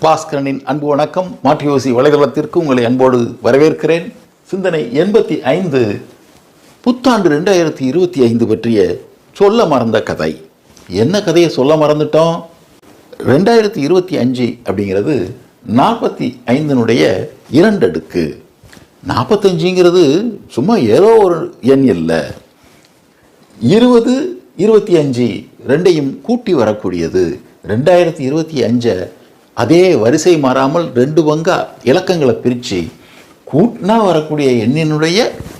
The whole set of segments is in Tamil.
பாஸ்கரனின் அன்பு வணக்கம். மாற்றியோசி வலைதளத்திற்கு உங்களை அன்போடு வரவேற்கிறேன். சிந்தனை எண்பத்தி ஐந்து புத்தாண்டு ரெண்டாயிரத்தி இருபத்தி ஐந்து பற்றிய சொல்ல மறந்த கதை. என்ன கதையை சொல்ல மறந்துட்டோம்? ரெண்டாயிரத்தி இருபத்தி அஞ்சு அப்படிங்கிறது நாற்பத்தி ஐந்தினுடைய இரண்டடுக்கு. நாற்பத்தஞ்சுங்கிறது சும்மா ஏதோ ஒரு எண் இல்லை. இருபது இருபத்தி அஞ்சு ரெண்டையும் கூட்டி வரக்கூடியது. ரெண்டாயிரத்தி இருபத்தி அஞ்சை அதே வரிசை மாறாமல் ரெண்டு பங்கா இலக்கங்களை பிரித்து கூட்டினா வரக்கூடிய எண்ணினுடைய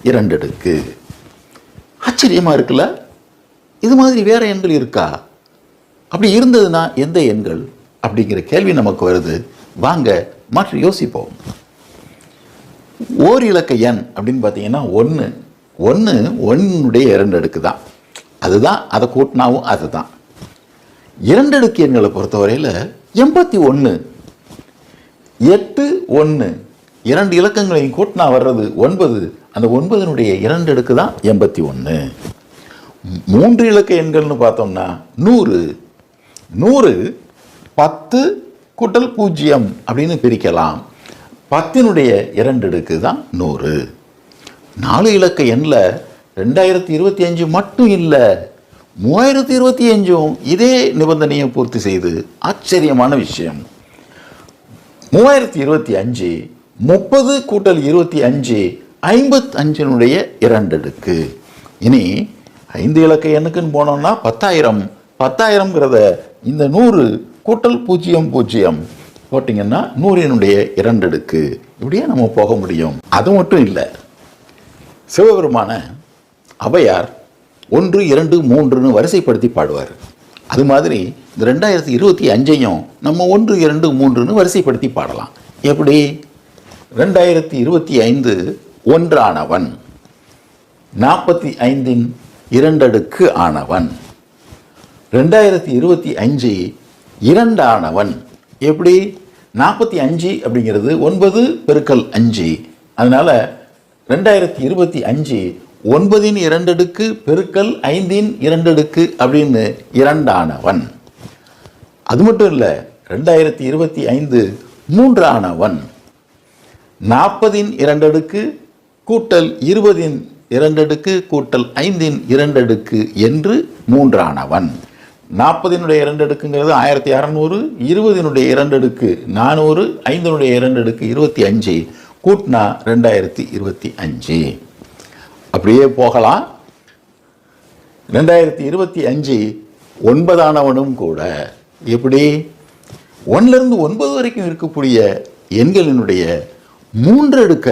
இரண்டடுக்கு ஆச்சரியமாக இருக்குல்ல? இது மாதிரி வேறு எண்கள் இருக்கா? அப்படி இருந்ததுன்னா எந்த எண்கள்? அப்படிங்கிற கேள்வி நமக்கு வருது. வாங்க மாற்றி யோசிப்போம். ஓர் இலக்க எண் அப்படின்னு பார்த்தீங்கன்னா ஒன்று ஒன்று ஒன்னுடைய இரண்டடுக்கு தான். அதுதான் அதை கூட்டினாவும் அதுதான். இரண்டடுக்கு எண்களை பொறுத்தவரையில் எண்பத்தி ஒன்று எட்டு ஒன்று இரண்டு இலக்கங்களையும் கூட்டினா வர்றது ஒன்பது. அந்த ஒன்பதனுடைய இரண்டு அடுக்கு தான் எண்பத்தி ஒன்று மூன்று இலக்க எண்கள்னு பார்த்தோம்னா நூறு. நூறு பத்து கூட்டல் பூஜ்ஜியம் அப்படின்னு பிரிக்கலாம். பத்தினுடைய இரண்டு அடுக்கு தான் நூறு. நாலு இலக்க எண்ணில் ரெண்டாயிரத்தி இருபத்தி அஞ்சு மட்டும் இல்லை. மூவாயிரத்தி இருபத்தி அஞ்சும் இதே நிபந்தனையை பூர்த்தி செய்து ஆச்சரியமான விஷயம். மூவாயிரத்தி இருபத்தி அஞ்சு முப்பது கூட்டல் இருபத்தி அஞ்சு ஐம்பத்தஞ்சினுடைய இரண்டடுக்கு இனி ஐந்து இலக்க எண்ணுக்குன்னு போனோம்னா பத்தாயிரம். பத்தாயிரம்ங்கிறத இந்த நூறு கூட்டல் பூஜ்ஜியம் பூஜ்ஜியம் போட்டிங்கன்னா நூறினுடைய இரண்டடுக்கு இப்படியே நம்ம போக முடியும். அது மட்டும் இல்லை. சிவபெருமான அவையார் ஒன்று இரண்டு மூன்றுன்னு வரிசைப்படுத்தி பாடுவார். அது மாதிரி இந்த ரெண்டாயிரத்தி இருபத்தி அஞ்சையும் நம்ம ஒன்று இரண்டு மூன்றுன்னு வரிசைப்படுத்தி பாடலாம். எப்படி? ரெண்டாயிரத்தி இருபத்தி ஐந்து ஒன்றானவன் நாற்பத்தி ஐந்தின் இரண்டடுக்கு ஆனவன். ரெண்டாயிரத்தி இருபத்தி அஞ்சு இரண்டானவன். எப்படி? நாற்பத்தி அஞ்சு அப்படிங்கிறது ஒன்பது பெருக்கல் அஞ்சு. அதனால் ரெண்டாயிரத்தி இருபத்தி அஞ்சு ஒன்பதின் இரண்டடுக்கு பெருக்கல் ஐந்தின் இரண்டடுக்கு அப்படின்னு இரண்டானவன். அது மட்டும் இல்லை ரெண்டாயிரத்தி இருபத்தி ஐந்து மூன்றானவன். நாற்பதின் இரண்டடுக்கு கூட்டல் இருபதின் இரண்டடுக்கு கூட்டல் ஐந்தின் இரண்டடுக்கு என்று மூன்றானவன். நாற்பதினுடைய இரண்டடுக்குங்கிறது ஆயிரத்தி அறநூறு இருபதினுடைய இரண்டடுக்கு நானூறு ஐந்தினுடைய இரண்டடுக்கு இருபத்தி அஞ்சு. கூட்டினா ரெண்டாயிரத்தி இருபத்தி அஞ்சு. அப்படியே போகலாம். ரெண்டாயிரத்தி இருபத்தி அஞ்சு ஒன்பதானவனும் கூட எப்படி? ஒன்றிலிருந்து ஒன்பது வரைக்கும் இருக்கக்கூடிய எண்களினுடைய மூன்று அடுக்க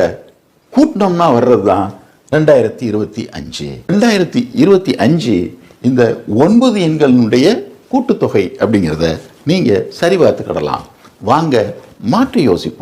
கூட்டினோம்னா வர்றது தான் ரெண்டாயிரத்தி இருபத்தி அஞ்சு. ரெண்டாயிரத்தி இருபத்தி அஞ்சு இந்த ஒன்பது எண்களினுடைய கூட்டுத்தொகை அப்படிங்கிறத நீங்கள் சரி பார்த்துக்கிடலாம். வாங்க மாற்றி யோசிப்போம்.